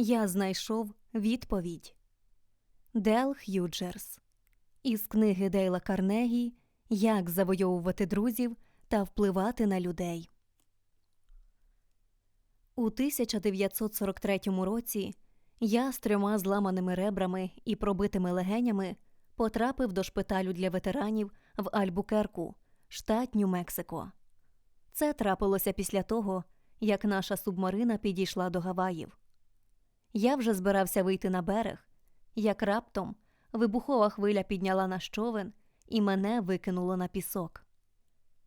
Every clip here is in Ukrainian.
Я знайшов відповідь. Дел Х'юджерс із книги Дейла Карнегі Як завойовувати друзів та впливати на людей. У 1943 році я з трьома зламаними ребрами і пробитими легенями потрапив до шпиталю для ветеранів в Альбукерку, штат Нью-Мексико. Це трапилося після того, як наша субмарина підійшла до Гаваїв. Я вже збирався вийти на берег, як раптом вибухова хвиля підняла наш човен і мене викинуло на пісок.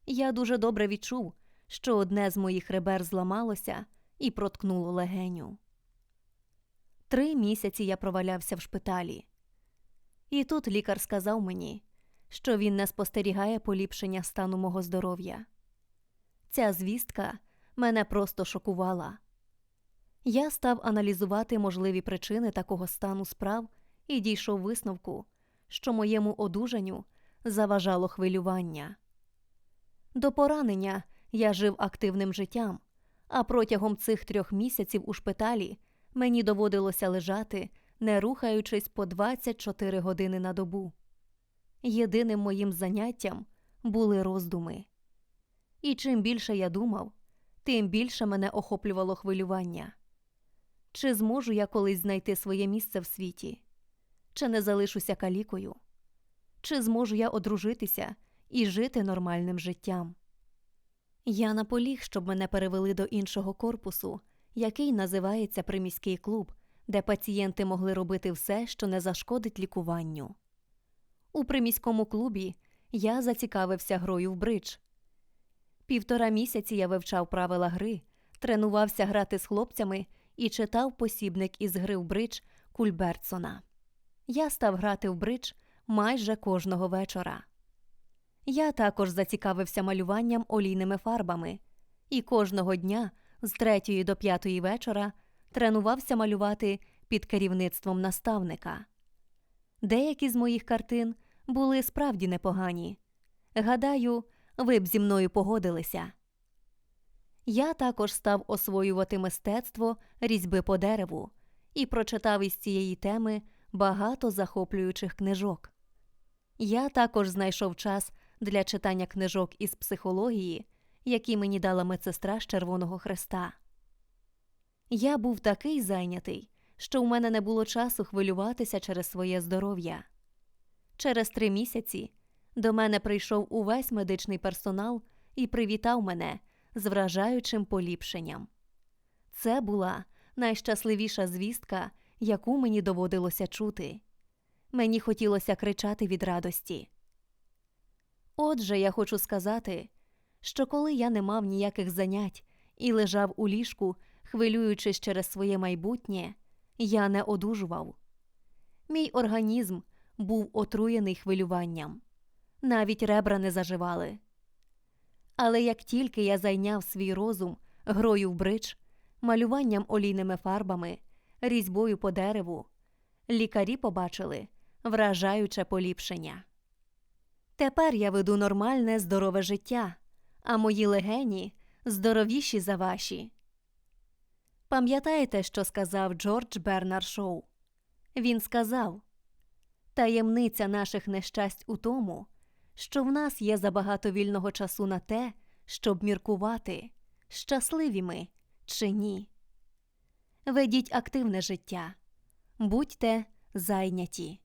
Я дуже добре відчув, що одне з моїх ребер зламалося і проткнуло легеню. Три місяці я провалявся в шпиталі. І тут лікар сказав мені, що він не спостерігає поліпшення стану мого здоров'я. Ця звістка мене просто шокувала. Я став аналізувати можливі причини такого стану справ і дійшов висновку, що моєму одужанню заважало хвилювання. До поранення я жив активним життям, а протягом цих трьох місяців у шпиталі мені доводилося лежати, не рухаючись по 24 години на добу. Єдиним моїм заняттям були роздуми. І чим більше я думав, тим більше мене охоплювало хвилювання. Чи зможу я колись знайти своє місце в світі? Чи не залишуся калікою? Чи зможу я одружитися і жити нормальним життям? Я наполіг, щоб мене перевели до іншого корпусу, який називається приміський клуб, де пацієнти могли робити все, що не зашкодить лікуванню. У приміському клубі я зацікавився грою в бридж. Півтора місяці я вивчав правила гри, тренувався грати з хлопцями і читав посібник із гри в бридж Кульбертсона. Я став грати в бридж майже кожного вечора. Я також зацікавився малюванням олійними фарбами і кожного дня з третьої до п'ятої вечора тренувався малювати під керівництвом наставника. Деякі з моїх картин були справді непогані. Гадаю, ви б зі мною погодилися. Я також став освоювати мистецтво різьби по дереву і прочитав із цієї теми багато захоплюючих книжок. Я також знайшов час для читання книжок із психології, які мені дала медсестра з Червоного Хреста. Я був такий зайнятий, що у мене не було часу хвилюватися через своє здоров'я. Через три місяці до мене прийшов увесь медичний персонал і привітав мене з вражаючим поліпшенням. Це була найщасливіша звістка, яку мені доводилося чути. Мені хотілося кричати від радості. Отже, я хочу сказати, що коли я не мав ніяких занять і лежав у ліжку, хвилюючись через своє майбутнє, я не одужував. Мій організм був отруєний хвилюванням, навіть ребра не заживали. Але як тільки я зайняв свій розум грою в бридж, малюванням олійними фарбами, різьбою по дереву, лікарі побачили вражаюче поліпшення. Тепер я веду нормальне здорове життя, а мої легені здоровіші за ваші. Пам'ятаєте, що сказав Джордж Бернар Шоу? Він сказав таємниця наших нещасть у тому, що в нас є забагато вільного часу на те, щоб міркувати, щасливі ми чи ні. Ведіть активне життя, будьте зайняті.